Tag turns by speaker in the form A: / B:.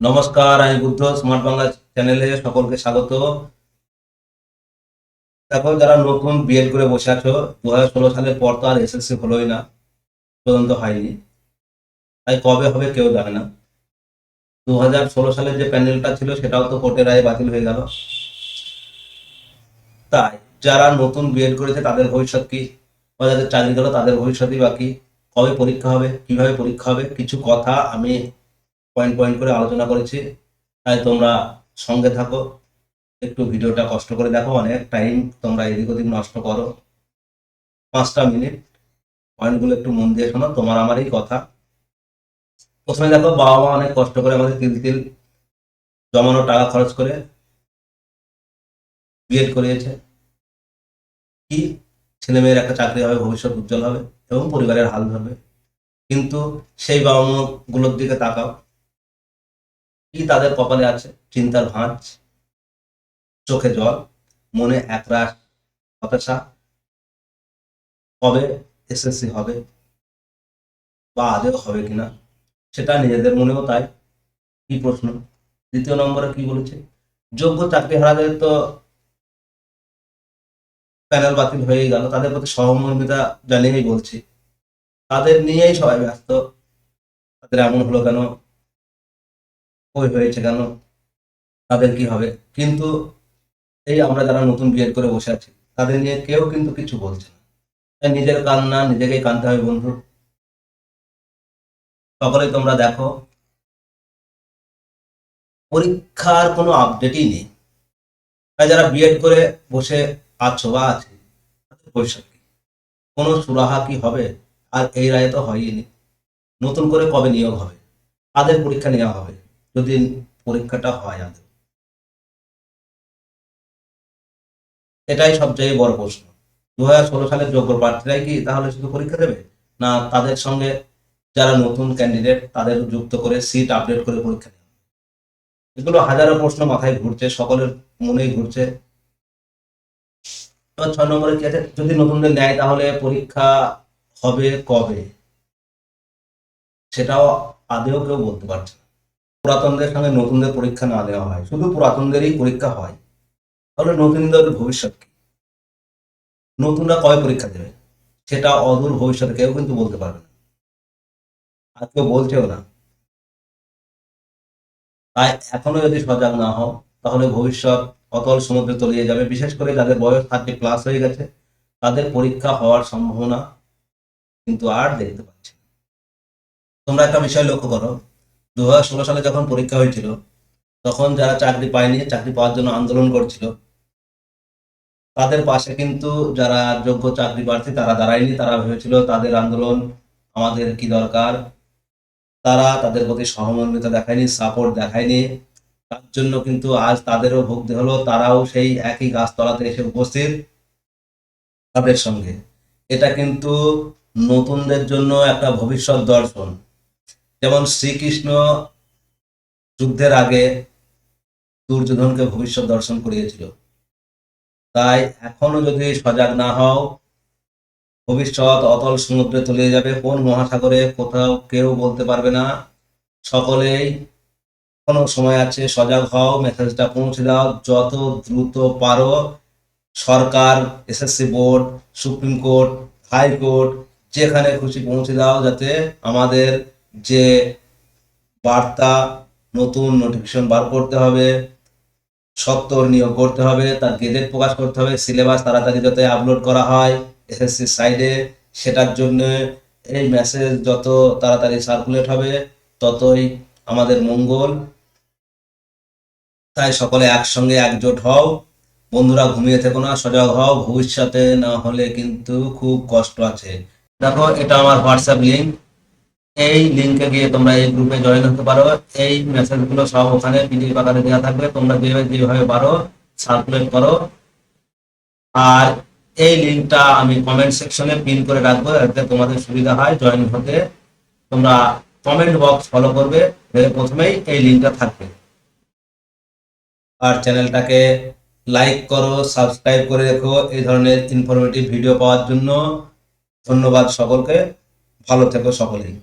A: নমস্কার, আমি বুদ্ধ স্মার্ট বাংলা চ্যানেলে সকলকে স্বাগত। দেখো, যারা নতুন বিএড করে বসে আছো দু হাজার ষোলো সালের পর তো আর এসএসসি হলোই না, পর্যন্ত হয়নি। তাই কবে হবে কেউ জানে না। দু হাজার ষোলো সালের যে প্যানেলটা ছিল, সেটাও তো কোর্টের রায়ে বাতিল হয়ে গেল। তাই, যারা নতুন বিএড করেছে, তাদের ভবিষ্যৎ কি? বা যাদের চাকরি গেল, তাদের ভবিষ্যৎই বাকি কবে পরীক্ষা হবে? কীভাবে পরীক্ষা হবে? কিছু কথা আমি পয়েন্ট পয়েন্ট করে আলোচনা করেছি। তাই তোমরা সঙ্গে থাকো। একটু ভিডিওটা কষ্ট করে দেখো, অনেক টাইম তোমরা এদিক ওদিক নষ্ট করো। পাঁচটা মিনিট। পয়েন্টগুলো একটু মন দিয়ে শোনো, তোমার আমারই কথা। প্রথমে দেখো বাবা মা অনেক কষ্ট করে আমাদের তিল তিল জমানো টাকা খরচ করে বিএড করিয়েছে কি? ছেলে মেয়ের একটা চাকরি হবে, ভবিষ্যৎ উজ্জ্বল হবে এবং পরিবারের হাল ধরবে। কিন্তু সেই বাবা মাগুলোর দিকে তাকাও। কি তাদের কপালে আছে? চিন্তার ভাঁজ, চোখে জল, মনে একরাশ, হতাশা। কবে এসএসসি হবে বা আদেও হবে কিনা, সেটা নিজেদের মনেও তাই। কি প্রশ্ন? দ্বিতীয় নম্বরে কি বলেছে? যোগ্য চাকরি হারাদের তো প্যানেল বাতিল হয়ে গেল, তাদের প্রতি সহমর্মিতা জানিয়েই বলছি। তাদের নিয়েই সবাই ব্যস্ত। তাদের এমন হলো কেন? ওই হয়েছে কেন? তাদের কি হবে? কিন্তু এই আমরা যারা নতুন বিএড করে বসে আছি, তাদের নিয়ে কেউ কিন্তু কিছু বলছে না। তাই নিজের কান্না নিজেকেই কানতে হবে, বন্ধু। সকলে তোমরা দেখো, পরীক্ষার কোনো আপডেটই নেই। তাই যারা বিএড করে বসে আছো বা আছে কি? কোনো সুরাহা কি হবে? আর এই রায়ে তো হয়নি নতুন করে কবে নিয়োগ হবে? তাদের পরীক্ষা নেওয়া হবে? যদি পরীক্ষাটা হয় আদৌ এটাই সবচেয়ে বড় প্রশ্ন। দু হাজার ষোলো সালের যোগ্য প্রার্থীরাই কি তাহলে শুধু পরীক্ষা দেবে? না, তাদের সঙ্গে যারা নতুন ক্যান্ডিডেট তাদের যুক্ত করে সিট আপডেট করে পরীক্ষা নেওয়া এগুলো হাজারো প্রশ্ন মাথায় ঘুরছে, সকলের মনেই ঘুরছে। ছয় নম্বরে কি আছে? যদি নতুনদের নেয় তাহলে পরীক্ষা হবে কবে? সেটাও আদেও কেউ বলতে পারছে না। পুরাতনদের সঙ্গে নতুনদের পরীক্ষা না দেওয়া হয়, শুধু পুরাতনদেরই পরীক্ষা হয়। তাহলে নতুনদের ভবিষ্যৎ কি? নতুনরা কবে পরীক্ষা দেবে? সেটা অদূর ভবিষ্যতে কেউ কিন্তু বলতে পারবে না। আর কেউ বলছেও না। তাই এখনও যদি সজাগ না হও, তাহলে ভবিষ্যৎ অতল সমুদ্রে তলিয়ে যাবে। বিশেষ করে যাদের বয়স থার্টি প্লাস হয়ে গেছে, তাদের পরীক্ষা হওয়ার সম্ভাবনা কিন্তু আর দেখতে পাচ্ছি তোমরা একটা বিষয় লক্ষ্য করো। দু হাজার ষোলো সালে যখন পরীক্ষা হয়েছিল, তখন যারা চাকরি পায়নি, চাকরি পাওয়ার জন্য আন্দোলন করছিল, তাদের পাশে কিন্তু যারা যোগ্য চাকরি প্রার্থী, তারা দাঁড়ায়নি। তারা ভেবেছিল তাদের আন্দোলন আমাদের কি দরকার? তারা তাদের প্রতি সহমর্মিতা দেখায়নি সাপোর্ট দেখায়নি। তার জন্য কিন্তু আজ তাদেরও ভুগতে হলো। তারাও সেই একই গাছতলাতে এসে উপস্থিত তাদের সঙ্গে। এটা কিন্তু নতুনদের জন্য একটা ভবিষ্যৎ দর্শন। যেমন শ্রীকৃষ্ণ যুদ্ধের আগে দুর্যোধনকে ভবিষ্যৎ দর্শন করিয়েছিল। তাই এখনও যদি সজাগ না হও, ভবিষ্যৎ অতল সমুদ্রে তলিয়ে যাবে। কোন মহাসাগরে কোথাও কেউ বলতে পারবে না। সকলেই কোনো সময় আছে, সজাগ হও মেসেজটা পৌঁছে দাও। যত দ্রুত পারো, সরকার SSC board supreme court high court যেখানে খুশি পৌঁছে দাও, যাতে আমাদের যে বার্তা, নতুন নোটিফিকেশন বার করতে হবে, সত্তর নিয়োগ করতে হবে, তার গেজেট প্রকাশ করতে হবে সিলেবাস তাড়াতাড়ি যাতে আপলোড করা হয় এসএসসি সাইডে সেটার জন্য এই মেসেজ যত তাড়াতাড়ি সার্কুলেট হবে, ততই আমাদের মঙ্গল। তাই সকলে একসঙ্গে একজোট হও। বন্ধুরা ঘুমিয়ে থেকো না, সজাগ হও, ভবিষ্যতে না হলে কিন্তু খুব কষ্ট আছে। দেখো, এটা আমার হোয়াটসঅ্যাপ লিঙ্ক এই লিঙ্কে গিয়ে তোমরা এই গ্রুপে জয়েন হতে পারো। এই মেসেজগুলো সব ওখানে পিডিএফ আকারে দেওয়া থাকবে। তোমরা যেভাবে যেভাবে পারো সার্কুলেট করো। আর এই লিঙ্কটা আমি কমেন্ট সেকশনে পিন করে রাখব, যাতে তোমাদের সুবিধা হয় জয়েন হতে। তোমরা কমেন্ট বক্স ফলো করবে প্রথমেই এই লিঙ্কটা থাকবে। আর চ্যানেলটাকে লাইক করো সাবস্ক্রাইব করে রেখো, এই ধরনের ইনফরমেটিভ ভিডিও পাওয়ার জন্য। ধন্যবাদ সকলকে। ভালো থেকো সকলেই।